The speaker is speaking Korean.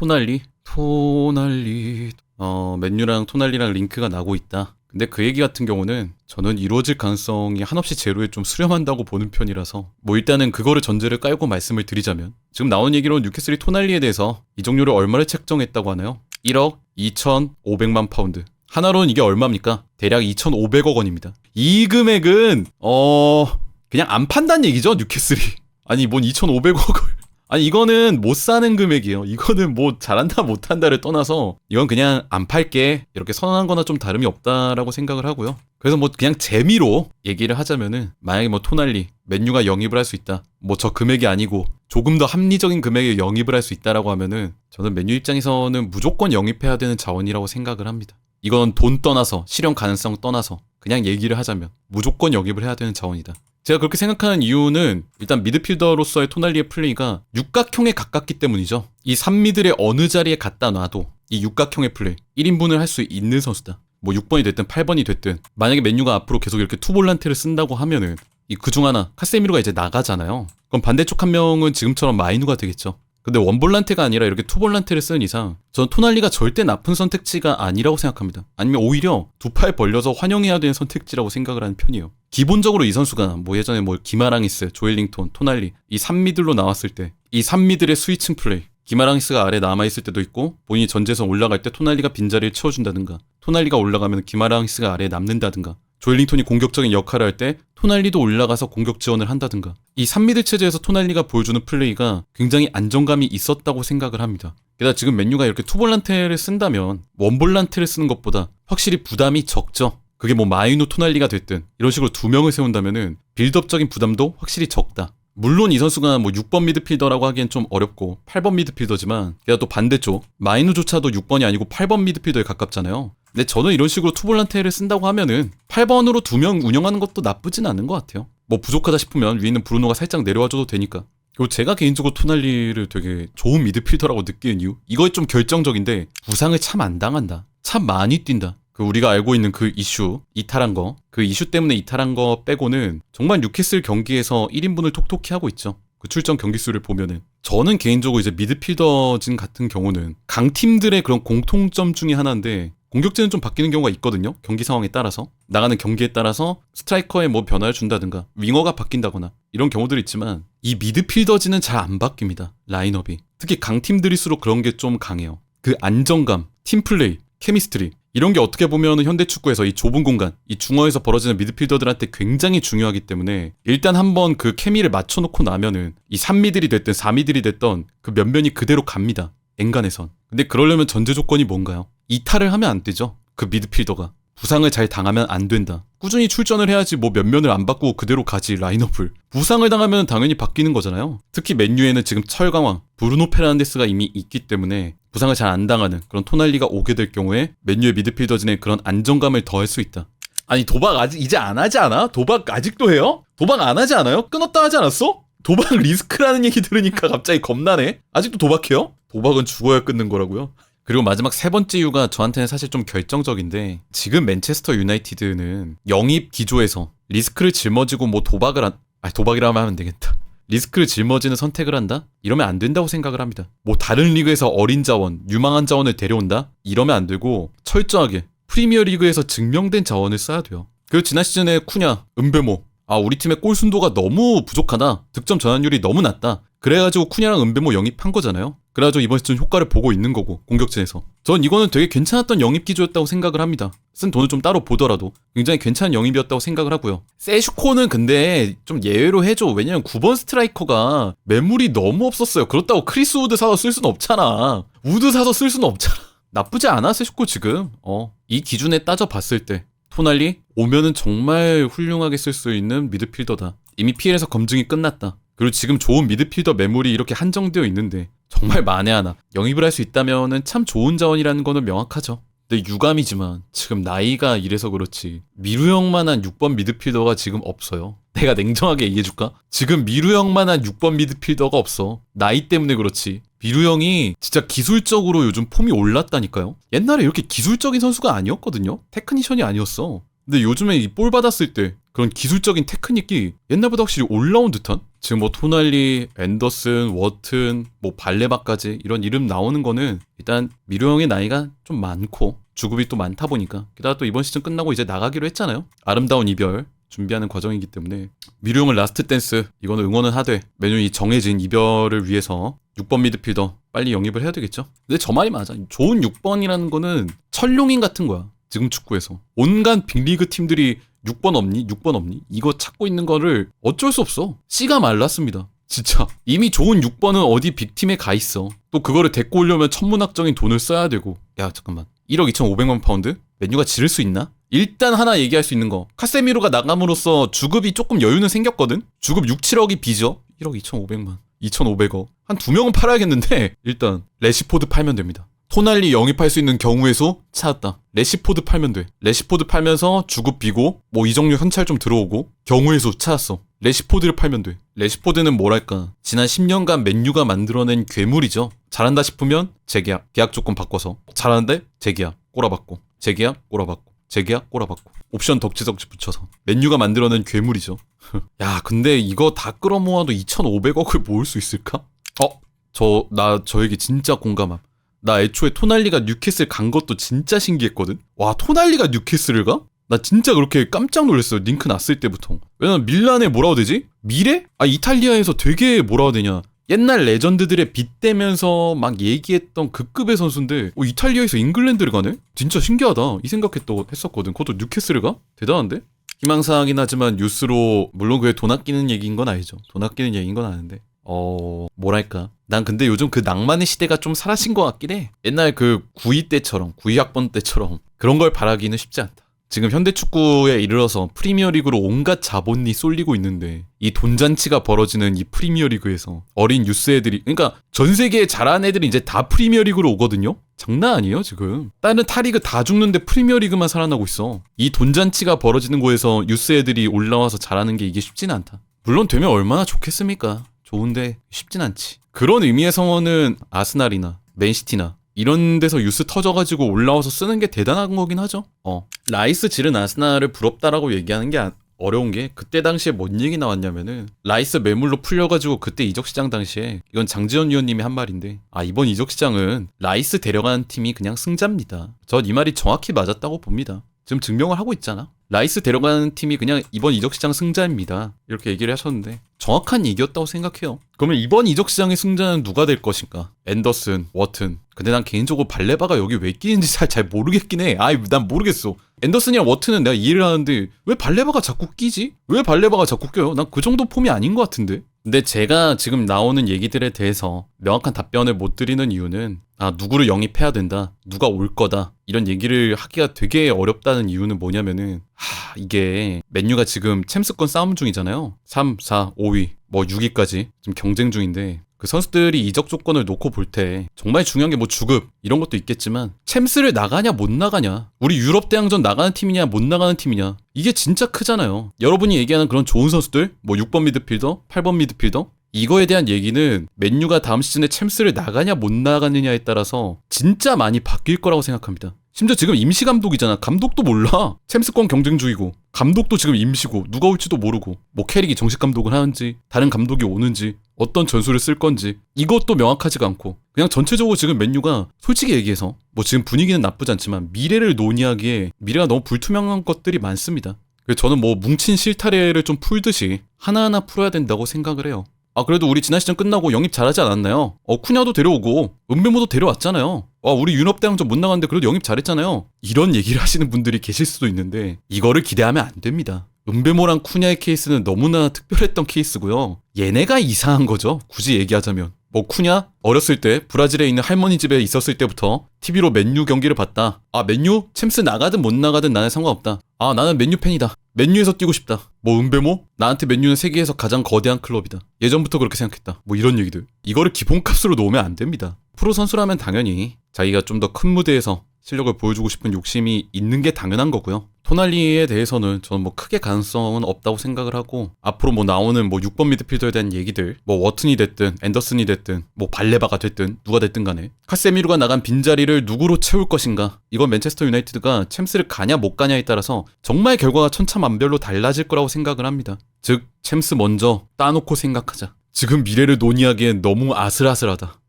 토날리? 토날리. 어, 맨유랑 토날리랑 링크가 나고 있다. 근데 그 얘기 같은 경우는 저는 이루어질 가능성이 한없이 제로에 좀 수렴한다고 보는 편이라서 뭐 일단은 그거를 전제를 깔고 말씀을 드리자면 지금 나온 얘기로 뉴캐슬이 토날리에 대해서 이적료를 얼마를 책정했다고 하나요? 1억 2,500만 파운드. 하나로는 이게 얼마입니까? 대략 2,500억 원입니다. 이 금액은 어 그냥 안 판단 얘기죠 뉴캐슬이. 아니 뭔 2,500억을 아니 이거는 못 사는 금액이에요. 이거는 뭐 잘한다 못한다를 떠나서 이건 그냥 안 팔게 이렇게 선언한 거나 좀 다름이 없다라고 생각을 하고요. 그래서 뭐 그냥 재미로 얘기를 하자면은 만약에 뭐 토날리 맨유가 영입을 할 수 있다. 뭐 저 금액이 아니고 조금 더 합리적인 금액에 영입을 할 수 있다라고 하면은 저는 맨유 입장에서는 무조건 영입해야 되는 자원이라고 생각을 합니다. 이건 돈 떠나서 실현 가능성 떠나서 그냥 얘기를 하자면 무조건 영입을 해야 되는 자원이다. 제가 그렇게 생각하는 이유는 일단 미드필더로서의 토날리의 플레이가 육각형에 가깝기 때문이죠. 이 3미들의 어느 자리에 갖다 놔도 이 육각형의 플레이 1인분을 할 수 있는 선수다. 뭐 6번이 됐든 8번이 됐든 만약에 맨유가 앞으로 계속 이렇게 투볼란테를 쓴다고 하면은 이 그중 하나 카세미로가 이제 나가잖아요. 그럼 반대쪽 한 명은 지금처럼 마이누가 되겠죠. 근데 원볼란테가 아니라 이렇게 투볼란테를 쓰는 이상 저는 토날리가 절대 나쁜 선택지가 아니라고 생각합니다. 아니면 오히려 두 팔 벌려서 환영해야 되는 선택지라고 생각을 하는 편이에요. 기본적으로 이 선수가 뭐 예전에 뭐 기마랑이스, 조엘링톤, 토날리 이 3미들로 나왔을 때 이 3미들의 스위칭 플레이 기마랑이스가 아래 남아있을 때도 있고 본인이 전재선 올라갈 때 토날리가 빈자리를 채워준다든가 토날리가 올라가면 기마랑이스가 아래에 남는다든가 조엘링톤이 공격적인 역할을 할 때 토날리도 올라가서 공격 지원을 한다든가 이 3미드 체제에서 토날리가 보여주는 플레이가 굉장히 안정감이 있었다고 생각을 합니다. 게다가 지금 맨유가 이렇게 투볼란테를 쓴다면 원볼란테를 쓰는 것보다 확실히 부담이 적죠. 그게 뭐 마이누 토날리가 됐든 이런 식으로 두 명을 세운다면은 빌드업적인 부담도 확실히 적다. 물론 이 선수가 뭐 6번 미드필더라고 하기엔 좀 어렵고 8번 미드필더지만 게다가 또 반대쪽 마이누조차도 6번이 아니고 8번 미드필더에 가깝잖아요. 근데 저는 이런 식으로 투볼란테를 쓴다고 하면은 8번으로 두 명 운영하는 것도 나쁘진 않은 것 같아요. 뭐 부족하다 싶으면 위에 있는 브루노가 살짝 내려와줘도 되니까. 그리고 제가 개인적으로 토날리를 되게 좋은 미드필더라고 느끼는 이유? 이거에 좀 결정적인데 부상을 참 안 당한다. 참 많이 뛴다. 그 우리가 알고 있는 그 이슈, 이탈한 거, 그 이슈 때문에 이탈한 거 빼고는 정말 뉴캐슬 경기에서 1인분을 톡톡히 하고 있죠. 그 출전 경기 수를 보면은 저는 개인적으로 이제 미드필더진 같은 경우는 강팀들의 그런 공통점 중에 하나인데 공격진은 좀 바뀌는 경우가 있거든요. 경기 상황에 따라서 나가는 경기에 따라서 스트라이커에 뭐 변화를 준다든가 윙어가 바뀐다거나 이런 경우들이 있지만 이 미드필더진은 잘 안 바뀝니다. 라인업이 특히 강팀들일수록 그런 게 좀 강해요. 그 안정감, 팀플레이, 케미스트리 이런 게 어떻게 보면 현대 축구에서 이 좁은 공간, 이 중어에서 벌어지는 미드필더들한테 굉장히 중요하기 때문에 일단 한번 그 케미를 맞춰놓고 나면은 이 3미들이 됐든 4미들이 됐던 그 면면이 그대로 갑니다. 엔간에선. 근데 그러려면 전제 조건이 뭔가요? 이탈을 하면 안 되죠. 그 미드필더가. 부상을 잘 당하면 안 된다. 꾸준히 출전을 해야지 뭐 면면을 안 바꾸고 그대로 가지 라인업을. 부상을 당하면 당연히 바뀌는 거잖아요. 특히 맨유에는 지금 철강왕 브루노 페르난데스가 이미 있기 때문에 부상을 잘 안 당하는 그런 토날리가 오게 될 경우에 맨유의 미드필더진에 그런 안정감을 더할 수 있다. 아니 도박 아직 이제 안 하지 않아? 도박 아직도 해요? 도박 안 하지 않아요? 끊었다 하지 않았어? 도박 리스크라는 얘기 들으니까 갑자기 겁나네. 아직도 도박해요? 도박은 죽어야 끊는 거라고요? 그리고 마지막 세 번째 이유가 저한테는 사실 좀 결정적인데 지금 맨체스터 유나이티드는 영입 기조에서 리스크를 짊어지고 뭐 도박을 한, 아 도박이라면 하면 되겠다. 리스크를 짊어지는 선택을 한다? 이러면 안 된다고 생각을 합니다. 뭐 다른 리그에서 어린 자원, 유망한 자원을 데려온다? 이러면 안 되고 철저하게 프리미어 리그에서 증명된 자원을 써야 돼요. 그리고 지난 시즌에 쿠냐, 은베모, 아 우리 팀의 골 순도가 너무 부족하다. 득점 전환율이 너무 낮다. 그래가지고 쿠냐랑 은베모 영입한 거잖아요. 그래가지고 이번 시즌 효과를 보고 있는 거고 공격진에서. 전 이거는 되게 괜찮았던 영입 기조였다고 생각을 합니다. 쓴 돈을 좀 따로 보더라도. 굉장히 괜찮은 영입이었다고 생각을 하고요. 세슈코는 근데 좀 예외로 해줘. 왜냐면 9번 스트라이커가 매물이 너무 없었어요. 그렇다고 크리스 우드 사서 쓸 수는 없잖아. 우드 사서 쓸 수는 없잖아. 나쁘지 않아 세슈코 지금. 어 이 기준에 따져봤을 때. 토날리 오면은 정말 훌륭하게 쓸 수 있는 미드필더다. 이미 PL에서 검증이 끝났다. 그리고 지금 좋은 미드필더 매물이 이렇게 한정되어 있는데 정말 만에 하나 영입을 할 수 있다면은 참 좋은 자원이라는 거는 명확하죠. 근데 유감이지만 지금 나이가 이래서 그렇지 미루 형만한 6번 미드필더가 지금 없어요. 내가 냉정하게 얘기해줄까? 지금 미루 형만한 6번 미드필더가 없어. 나이 때문에 그렇지. 미루 형이 진짜 기술적으로 요즘 폼이 올랐다니까요. 옛날에 이렇게 기술적인 선수가 아니었거든요. 테크니션이 아니었어. 근데 요즘에 이 볼 받았을 때 그런 기술적인 테크닉이 옛날보다 확실히 올라온 듯한 지금 뭐 토날리, 앤더슨, 워튼, 뭐 발레바까지 이런 이름 나오는 거는 일단 미료 형의 나이가 좀 많고 주급이 또 많다 보니까 게다가 또 이번 시즌 끝나고 이제 나가기로 했잖아요. 아름다운 이별 준비하는 과정이기 때문에 미료 형은 라스트 댄스 이거는 응원은 하되 메뉴 이 정해진 이별을 위해서 6번 미드필더 빨리 영입을 해야 되겠죠. 근데 저 말이 맞아. 좋은 6번이라는 거는 철룡인 같은 거야. 지금 축구에서 온갖 빅리그 팀들이 6번 없니? 6번 없니? 이거 찾고 있는 거를 어쩔 수 없어. 씨가 말랐습니다. 진짜 이미 좋은 6번은 어디 빅팀에 가 있어. 또 그거를 데리고 오려면 천문학적인 돈을 써야 되고. 야 잠깐만. 1억 2,500만 파운드? 맨유가 지를 수 있나? 일단 하나 얘기할 수 있는 거. 카세미로가 나감으로써 주급이 조금 여유는 생겼거든. 주급 6, 7억이 비죠. 1억 2,500만. 2,500억. 한 두 명은 팔아야겠는데 일단 레시포드 팔면 됩니다. 토날리 영입할 수 있는 경우의 수 찾았다. 레시포드 팔면 돼. 레시포드 팔면서 주급 비고 뭐 이정류 현찰 좀 들어오고 경우의 수 찾았어. 레시포드를 팔면 돼. 레시포드는 뭐랄까 지난 10년간 맨유가 만들어낸 괴물이죠. 잘한다 싶으면 재계약, 계약 조건 바꿔서 잘하는데 재계약 꼬라박고 재계약 꼬라박고 재계약 꼬라박고 옵션 덕지덕지 붙여서 맨유가 만들어낸 괴물이죠. 야 근데 이거 다 끌어모아도 2,500억을 모을 수 있을까? 어? 저 나 저 얘기 진짜 공감함. 나 애초에 토날리가 뉴캐슬 간 것도 진짜 신기했거든. 와 토날리가 뉴캐슬을 가? 나 진짜 그렇게 깜짝 놀랐어요. 링크 났을 때부터. 왜냐면 밀란에 뭐라고 되지? 미래? 아 이탈리아에서 되게 뭐라고 되냐? 옛날 레전드들의 빗대면서 막 얘기했던 그 급의 선수인데 어, 이탈리아에서 잉글랜드를 가네? 진짜 신기하다. 이 생각했던 했었거든. 그것도 뉴캐슬을 가? 대단한데? 희망사항이긴 하지만 뉴스로 물론 그게 돈 아끼는 얘기인 건 아니죠. 돈 아끼는 얘기인 건 아는데 어 뭐랄까. 난 근데 요즘 그 낭만의 시대가 좀 사라진 것 같긴 해. 옛날 그 9위 때처럼 9위 학번 때처럼 그런 걸 바라기는 쉽지 않다. 지금 현대 축구에 이르러서 프리미어리그로 온갖 자본이 쏠리고 있는데 이 돈잔치가 벌어지는 이 프리미어리그에서 어린 유스 애들이 그러니까 전 세계에 잘하는 애들이 이제 다 프리미어리그로 오거든요? 장난 아니에요 지금? 다른 타리그 다 죽는데 프리미어리그만 살아나고 있어. 이 돈잔치가 벌어지는 곳에서 유스 애들이 올라와서 잘하는 게 이게 쉽지는 않다. 물론 되면 얼마나 좋겠습니까 좋은데 쉽진 않지. 그런 의미에서는 아스날이나 맨시티나 이런 데서 유스 터져가지고 올라와서 쓰는 게 대단한 거긴 하죠. 어. 라이스 지른 아스날을 부럽다라고 얘기하는 게 아- 어려운 게 그때 당시에 뭔 얘기 나왔냐면은 라이스 매물로 풀려가지고 그때 이적 시장 당시에 이건 장지현 위원님이 한 말인데 아 이번 이적 시장은 라이스 데려가는 팀이 그냥 승자입니다. 전 이 말이 정확히 맞았다고 봅니다. 지금 증명을 하고 있잖아. 라이스 데려가는 팀이 그냥 이번 이적 시장 승자입니다. 이렇게 얘기를 하셨는데 정확한 얘기였다고 생각해요. 그러면 이번 이적 시장의 승자는 누가 될 것인가? 앤더슨, 워튼. 근데 난 개인적으로 발레바가 여기 왜 끼는지 잘, 잘 모르겠긴 해. 아이, 난 모르겠어. 앤더슨이랑 워튼은 내가 이해를 하는데 왜 발레바가 자꾸 끼지? 왜 발레바가 자꾸 껴요? 난 그 정도 폼이 아닌 것 같은데. 근데 제가 지금 나오는 얘기들에 대해서 명확한 답변을 못 드리는 이유는 아 누구를 영입해야 된다 누가 올 거다 이런 얘기를 하기가 되게 어렵다는 이유는 뭐냐면은 하 이게 맨유가 지금 챔스권 싸움 중이잖아요. 3, 4, 5위 뭐 6위까지 지금 경쟁 중인데 그 선수들이 이적 조건을 놓고 볼 때 정말 중요한 게 뭐 주급 이런 것도 있겠지만 챔스를 나가냐 못 나가냐 우리 유럽 대항전 나가는 팀이냐 못 나가는 팀이냐 이게 진짜 크잖아요 여러분이 얘기하는 그런 좋은 선수들 뭐 6번 미드필더 8번 미드필더 이거에 대한 얘기는 맨유가 다음 시즌에 챔스를 나가냐 못 나가느냐에 따라서 진짜 많이 바뀔 거라고 생각합니다. 심지어 지금 임시 감독이잖아. 감독도 몰라. 챔스권 경쟁 중이고 감독도 지금 임시고 누가 올지도 모르고 뭐 캐릭이 정식 감독을 하는지 다른 감독이 오는지 어떤 전술을 쓸 건지 이것도 명확하지가 않고 그냥 전체적으로 지금 맨유가 솔직히 얘기해서 뭐 지금 분위기는 나쁘지 않지만 미래를 논의하기에 미래가 너무 불투명한 것들이 많습니다. 그래서 저는 뭐 뭉친 실타래를 좀 풀듯이 하나하나 풀어야 된다고 생각을 해요. 아 그래도 우리 지난 시즌 끝나고 영입 잘하지 않았나요? 어 쿠냐도 데려오고 은배모도 데려왔잖아요. 와 우리 유럽 대항전 못 나갔는데 그래도 영입 잘했잖아요. 이런 얘기를 하시는 분들이 계실 수도 있는데 이거를 기대하면 안 됩니다. 은배모랑 쿠냐의 케이스는 너무나 특별했던 케이스고요. 얘네가 이상한 거죠. 굳이 얘기하자면. 뭐 쿠냐 어렸을 때 브라질에 있는 할머니 집에 있었을 때부터 TV로 맨유 경기를 봤다. 아 맨유 챔스 나가든 못 나가든 나는 상관없다. 아 나는 맨유 팬이다. 맨유에서 뛰고 싶다. 뭐 은배모 나한테 맨유는 세계에서 가장 거대한 클럽이다. 예전부터 그렇게 생각했다. 뭐 이런 얘기들. 이거를 기본값으로 놓으면 안 됩니다. 프로 선수라면 당연히 자기가 좀 더 큰 무대에서 실력을 보여주고 싶은 욕심이 있는 게 당연한 거고요. 토날리에 대해서는 저는 뭐 크게 가능성은 없다고 생각을 하고 앞으로 뭐 나오는 뭐 6번 미드필더에 대한 얘기들 뭐 워튼이 됐든 앤더슨이 됐든 뭐 발레바가 됐든 누가 됐든 간에 카세미루가 나간 빈자리를 누구로 채울 것인가? 이건 맨체스터 유나이티드가 챔스를 가냐 못 가냐에 따라서 정말 결과가 천차만별로 달라질 거라고 생각을 합니다. 즉 챔스 먼저 따놓고 생각하자. 지금 미래를 논의하기엔 너무 아슬아슬하다